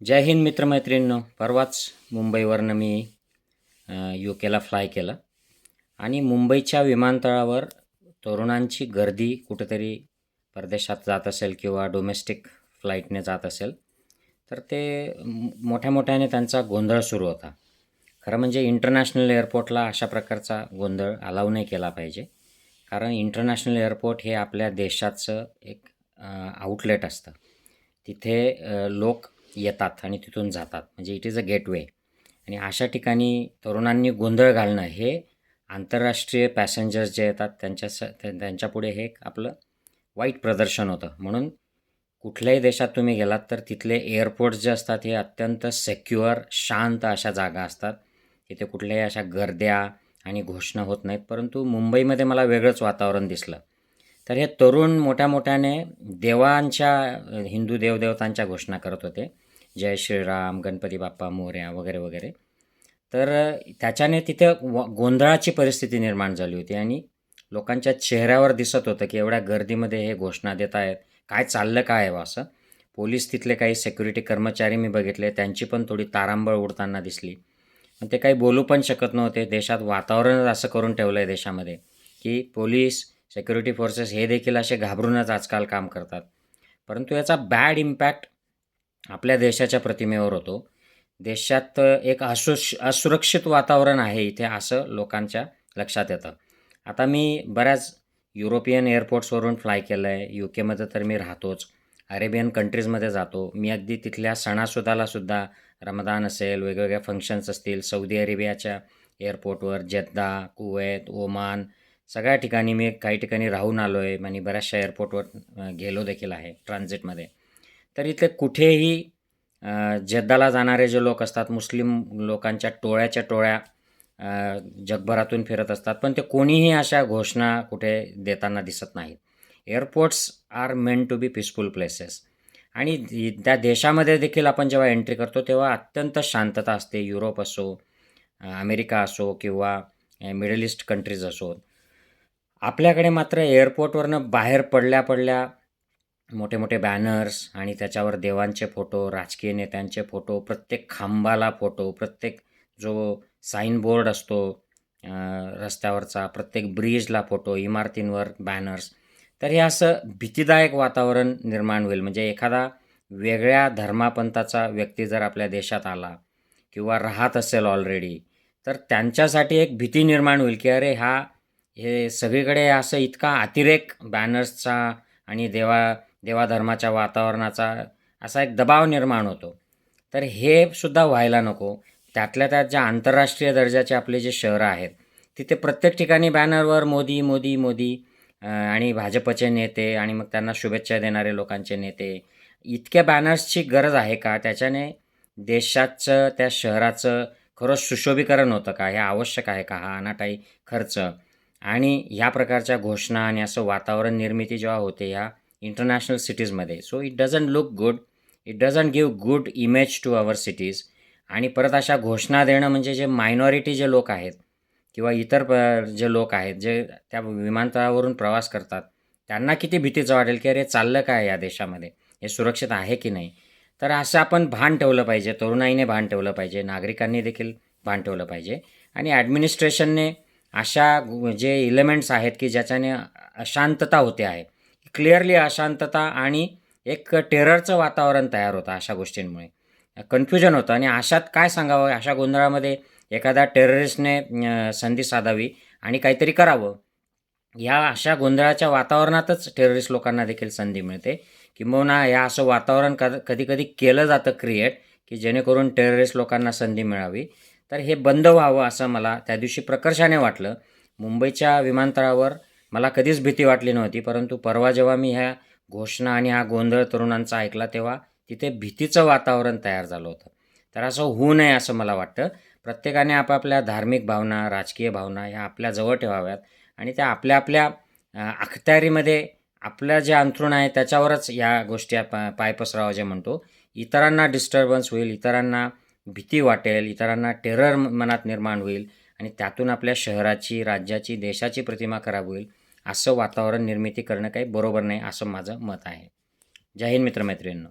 जय हिंद मित्रमैत्रिणींनो. परवाच मुंबईवरनं me you केला fly केलं. आणि मुंबईच्या विमानतळावर तरुणांची गर्दी कुठेतरी परदेशात जात असेल किंवा डोमेस्टिक फ्लाईटने जात असेल तर ते मोठ्या मोठ्याने त्यांचा गोंधळ सुरू होता. खरं म्हणजे इंटरनॅशनल एअरपोर्टला अशा प्रकारचा गोंधळ अलाव नाही केला पाहिजे. कारण इंटरनॅशनल एअरपोर्ट हे आपल्या देशाचं एक आउटलेट असतं. तिथे लोक येतात आणि तिथून जातात. म्हणजे इट इज अ गेटवे आणि अशा ठिकाणी तरुणांनी गोंधळ घालणं हे आंतरराष्ट्रीय पॅसेंजर्स जे येतात त्यांच्या स त्या- त्यांच्यापुढे हे एक आपलं वाईट प्रदर्शन होतं. म्हणून कुठल्याही देशात तुम्ही गेलात तर तिथले एअरपोर्ट्स जे असतात हे अत्यंत सेक्युअर शांत अशा जागा असतात. तिथे कुठल्याही अशा गर्द्या आणि घोषणा होत नाहीत. परंतु मुंबईमध्ये मला वेगळंच वातावरण दिसलं. तर हे तरुण मोठ्या मोठ्याने देवांच्या हिंदू देवदेवतांच्या घोषणा करत होते. जय श्रीराम गणपती बाप्पा मोऱ्या वगैरे वगैरे. तर त्याच्याने तिथे व गोंधळाची परिस्थिती निर्माण झाली होती आणि लोकांच्या चेहऱ्यावर दिसत होतं की एवढ्या गर्दीमध्ये हे घोषणा देत आहेत. काय चाललं काय आहे असं? पोलीस तिथले काही सेक्युरिटी कर्मचारी मी बघितले त्यांची पण थोडी तारांबळ उडताना दिसली. पण ते काही बोलू पण शकत नव्हते. देशात वातावरणच असं करून ठेवलं आहे देशामध्ये की पोलीस सेक्युरिटी फोर्सेस हे देखील असे घाबरूनच आजकाल काम करतात. परंतु याचा बॅड इम्पॅक्ट आपल्या देशाच्या प्रतिमेवर होतो. देशात एक असुश असुरक्षित वातावरण आहे इथे असं लोकांच्या लक्षात येतं. आता मी बऱ्याच युरोपियन एअरपोर्ट्सवरून फ्लाय केलं आहे यू केमध्ये तर मी राहतोच. अरेबियन कंट्रीजमध्ये जातो. मी अगदी तिथल्या सणासुदालासुद्धा रमदान असेल वेगवेगळ्या फंक्शन्स असतील. सौदी अरेबियाच्या एअरपोर्टवर जेद्दा कुवैत ओमान सगळ्या ठिकाणी मी काही ठिकाणी राहून आलो आहे आणि बऱ्याचशा एअरपोर्टवर गेलो देखील आहे ट्रान्झिटमध्ये तर इथे कुठेही जद्दाला जाणारे जे लोक असतात मुस्लिम लोकांच्या टोळ्याच्या टोळ्या जगभरातून फिरत असतात पण ते कोणीही अशा घोषणा कुठे देताना दिसत नाहीत. Airports are meant to be peaceful places. आणि त्या देशामध्ये देखील आपण जेव्हा एंट्री करतो तेव्हा अत्यंत शांतता असते. युरोप असो अमेरिका असो किंवा मिडल ईस्ट कंट्रीज असो. आपल्याकडे मात्र एअरपोर्टवरनं बाहेर पडल्या पडल्या मोठे मोठे बॅनर्स आणि त्याच्यावर देवांचे फोटो राजकीय नेत्यांचे फोटो प्रत्येक खांबाला फोटो प्रत्येक जो साईनबोर्ड असतो रस्त्यावरचा प्रत्येक ब्रिजला फोटो इमारतींवर बॅनर्स तर हे असं भीतीदायक वातावरण निर्माण होईल. म्हणजे एखादा वेगळ्या धर्मापंथाचा व्यक्ती जर आपल्या देशात आला किंवा राहत असेल ऑलरेडी तर त्यांच्यासाठी एक भीती निर्माण होईल की अरे हा हे सगळीकडे असं इतका अतिरेक बॅनर्सचा आणि देवा देवाधर्माच्या वातावरणाचा असा एक दबाव निर्माण होतो. तर हे सुद्धा व्हायला नको. त्यातल्या त्यात ज्या आंतरराष्ट्रीय दर्जाचे आपले जे शहरं आहेत तिथे प्रत्येक ठिकाणी बॅनरवर मोदी मोदी मोदी आणि भाजपचे नेते आणि मग त्यांना शुभेच्छा देणारे लोकांचे नेते इतक्या बॅनर्सची गरज आहे का? त्याच्याने देशाचं त्या शहराचं खरंच सुशोभीकरण होतं का? हे आवश्यक आहे का? हा अनाटाई खर्च. आणि ह्या प्रकारच्या घोषणा आणि असं वातावरण निर्मिती जेव्हा होते ह्या इंटरनॅशनल सिटीजमध्ये so it doesn't look good it doesn't give good image to our cities आणि परत अशा घोषणा देणं म्हणजे जे मायनॉरिटी जे लोक आहेत किंवा इतर प जे लोक आहेत जे त्या विमानतळावरून प्रवास करतात त्यांना किती भीतीचं वाटेल की अरे चाललं काय या देशामध्ये? हे सुरक्षित आहे की नाही? तर असं आपण भान ठेवलं पाहिजे. तरुणाईने भान ठेवलं पाहिजे. नागरिकांनी देखील भान ठेवलं पाहिजे. आणि ॲडमिनिस्ट्रेशनने अशा जे इलेमेंट्स आहेत की ज्याच्याने अशांतता होते आहे क्लिअरली अशांतता आणि एक टेररचं वातावरण तयार होतं अशा गोष्टींमुळे. कन्फ्युजन होतं आणि अशात काय सांगावं? अशा गोंधळामध्ये एखाद्या टेररिस्टने संधी साधावी आणि काहीतरी करावं. या अशा गोंधळाच्या वातावरणातच टेररिस्ट लोकांना देखील संधी मिळते. किंबहुना या असं वातावरण कद कधीकधी केलं जातं क्रिएट की जेणेकरून टेररिस्ट लोकांना संधी मिळावी. तर हे बंद व्हावं असं मला त्या दिवशी प्रकर्षाने वाटलं. मुंबईच्या विमानतळावर मला कधीच भीती वाटली नव्हती परंतु परवा जेव्हा मी ह्या घोषणा आणि हा गोंधळ तरुणांचा ऐकला तेव्हा तिथे भीतीचं वातावरण तयार झालं होतं. तर असं होऊ नये असं मला वाटतं. प्रत्येकाने आपापल्या धार्मिक भावना राजकीय भावना ह्या आपल्या जवळ ठेवाव्यात आणि त्या आपल्या आपल्या अखत्यारीमध्ये आपलं जे अंथरूण आहे त्याच्यावरच या गोष्टी आपण पाय पसरावं जे म्हणतो. इतरांना डिस्टर्बन्स होईल इतरांना भीती वाटेल इतरांना टेरर मनात निर्माण होईल आणि त्यातून आपल्या शहराची राज्याची देशाची प्रतिमा खराब होईल. असं वातावरण निर्मिती करणं काही बरोबर नाही असं माझं मत आहे. जय हिंद मित्रमैत्रिणींनो.